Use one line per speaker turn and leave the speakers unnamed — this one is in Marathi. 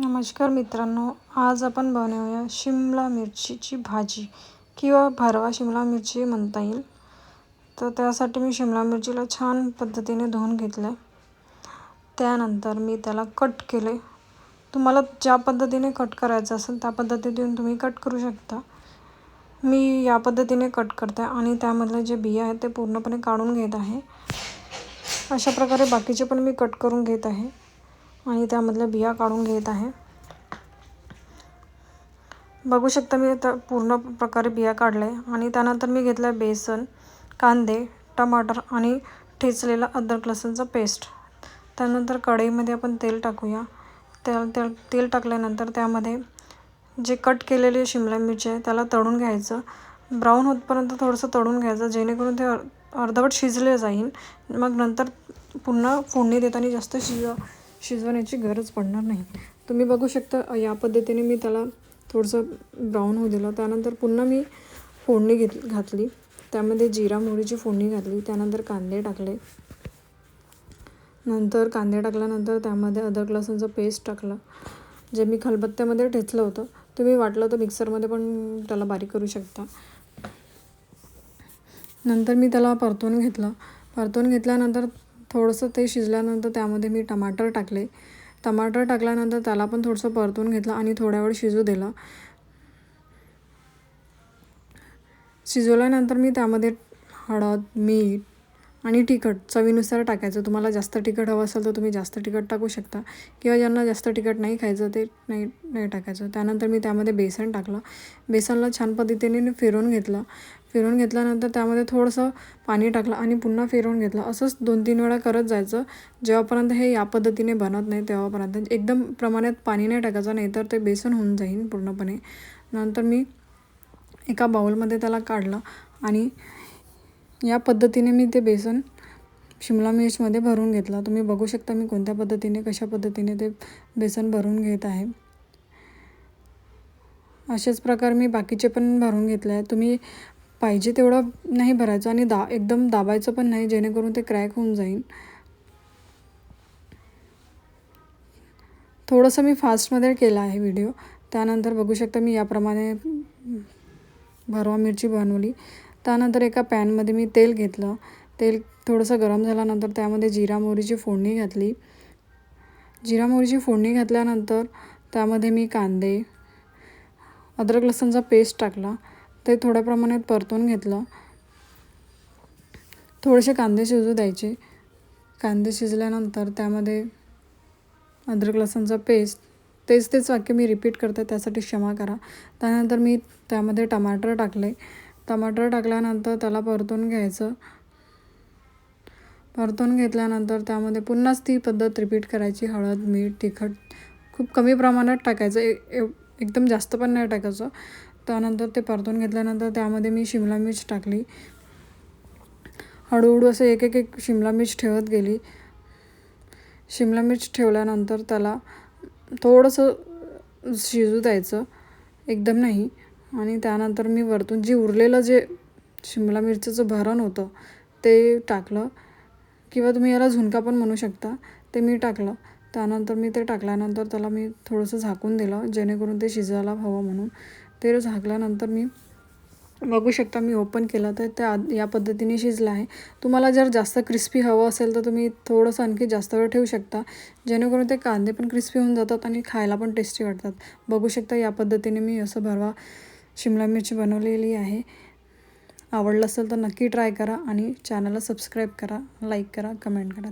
नमस्कार मित्रांनो आज आपण बनवूया शिमला मिरचीची भाजी किंवा भरवा शिमला मिरची म्हणता येईल. तर त्यासाठी मी शिमला मिरचीला छान पद्धतीने धुवून घेतलं आहे त्यानंतर मी त्याला कट केले तुम्हाला ज्या पद्धतीने कट करायचं असेल त्या पद्धतीने तुम्ही कट करू शकता. मी या पद्धतीने कट करते आणि त्यामधले जे बिया आहेत ते पूर्णपणे काढून घेत आहे. अशा प्रकारे बाकीचे पण मी कट करून घेत आहे. आणि त्यामधल्या बिया काढून घेत आहे. बघू शकता मी आता पूर्ण प्रकारे बिया काढले आणि त्यानंतर मी घेतलं आहे बेसन कांदे टमाटर आणि ठेचलेला अद्रक लसूणचा पेस्ट. त्यानंतर कढईमध्ये आपण तेल टाकूया. तेल तेल तेल टाकल्यानंतर त्यामध्ये जे कट केलेले शिमला मिरची आहे त्याला तळून घ्यायचं. ब्राऊन होतपर्यंत थोडंसं तळून घ्यायचं जेणेकरून ते अर्धवट शिजले जाईल. मग नंतर पुन्हा फोडणी देताना जास्त शिज शिजवण्याची गरज पडणार नाही. तुम्ही बघू शकता या पद्धतीने मी त्याला थोडंसं ब्राऊन होऊ दिलं. त्यानंतर पुन्हा मी फोडणी घेत घातली. त्यामध्ये जिरा मोहरीची फोडणी घातली. त्यानंतर कांदे टाकले. नंतर कांदे टाकल्यानंतर त्यामध्ये अदरक लसूणचं पेस्ट टाकलं. जे मी खलबत्त्यामध्ये ठेचलं होतं. तुम्ही वाटलं तर मिक्सरमध्ये पण त्याला बारीक करू शकता. नंतर मी त्याला परतून घेतलं. परतून घेतल्यानंतर थोडंसं ते शिजल्यानंतर त्यामध्ये मी टमाटर टाकले. टमाटर टाकल्यानंतर त्याला पण थोडंसं परतून घेतलं आणि थोड्या वेळ शिजू दिलं. शिजवल्यानंतर मी त्यामध्ये हळद मीठ आणि तिखट चवीनुसार टाकायचं. तुम्हाला जास्त तिखट हवं असेल तर तुम्ही जास्त तिखट टाकू शकता. किंवा ज्यांना जास्त तिखट नाही खायचं ते नाही नाही टाकायचं. त्यानंतर मी त्यामध्ये बेसन टाकलं. बेसनला छान पद्धतीने फिरवून घेतलं. फिरवून घेतल्यानंतर त्यामध्ये थोडंसं पाणी टाकलं आणि पुन्हा फिरवून घेतलं. असंच दोन तीन वेळा करत जायचं. जेव्हापर्यंत हे या पद्धतीने बनत नाही तेव्हापर्यंत. एकदम प्रमाणात पाणी नाही टाकायचं नाही तर ते बेसन होऊन जाईल पूर्णपणे. नंतर मी एका बाउलमध्ये त्याला काढलं आणि या पद्धतीने मी ते बेसन शिमला मिर्चमध्ये भरून घेतलं. तुम्ही बघू शकता मी कोणत्या पद्धतीने कशा पद्धतीने ते बेसन भरून घेत आहे. अशाच प्रकार मी बाकीचे पण भरून घेतले आहे. तुम्ही पाहिजे तेवढं नाही भरायचं आणि दा एकदम दाबायचं पण नाही जेणेकरून ते क्रॅक होऊन जाईल. थोडंसं मी फास्टमध्ये केला आहे व्हिडिओ. त्यानंतर बघू शकता मी याप्रमाणे भरवा मिरची बनवली. त्यानंतर एका पॅनमध्ये मी तेल घेतलं. तेल थोडंसं गरम झाल्यानंतर त्यामध्ये जिरा मोहरीची फोडणी घातली. जिरा मोहरीची फोडणी घातल्यानंतर त्यामध्ये मी कांदे अद्रक लसणचा पेस्ट टाकला. ते थोड्या प्रमाणात परतून घेतलं. थोडेसे कांदे शिजू द्यायचे. कांदे शिजल्यानंतर त्यामध्ये अद्रक लसणचा पेस्ट तेच तेच वाक्य मी रिपीट करते त्यासाठी क्षमा करा. त्यानंतर मी त्यामध्ये टमाटर टाकले. टमाटर टाकल्यानंतर त्याला परतून घ्यायचं. परतून घेतल्यानंतर त्यामध्ये पुन्हाच ती पद्धत रिपीट करायची. हळद मीठ तिखट खूप कमी प्रमाणात टाकायचं. ए एकदम जास्त पण नाही टाकायचं. त्यानंतर ते परतून घेतल्यानंतर त्यामध्ये मी शिमला मिर्च टाकली. हळूहळू असं एक एक एक शिमला मिर्च ठेवत गेली. शिमला मिर्च ठेवल्यानंतर त्याला थोडंसं शिजू द्यायचं. एकदम नाही. आणि त्यानंतर मी वरतून जी उरलेलं जे शिमला मिरचीचं भरण होतं ते टाकलं. किंवा तुम्ही याला झुणका पण म्हणू शकता ते मी टाकलं. त्यानंतर मी ते टाकल्यानंतर त्याला मी थोडंसं झाकून दिलं जेणेकरून ते शिजायला हवं म्हणून. ते झाकल्यानंतर मी बघू शकता मी ओपन केलं तर त्या या पद्धतीने शिजलं आहे. तुम्हाला जर जास्त क्रिस्पी हवं असेल तर तुम्ही थोडंसं आणखी जास्त वेळ ठेवू शकता. जेणेकरून ते कांदे पण क्रिस्पी होऊन जातात आणि खायला पण टेस्टी वाटतात. बघू शकता या पद्धतीने मी असं भरवा शिमला मिरची बनवलेली आहे. आवडलं असेल तर नक्की ट्राय करा आणि चॅनलला सबस्क्राईब करा लाईक करा कमेंट करा.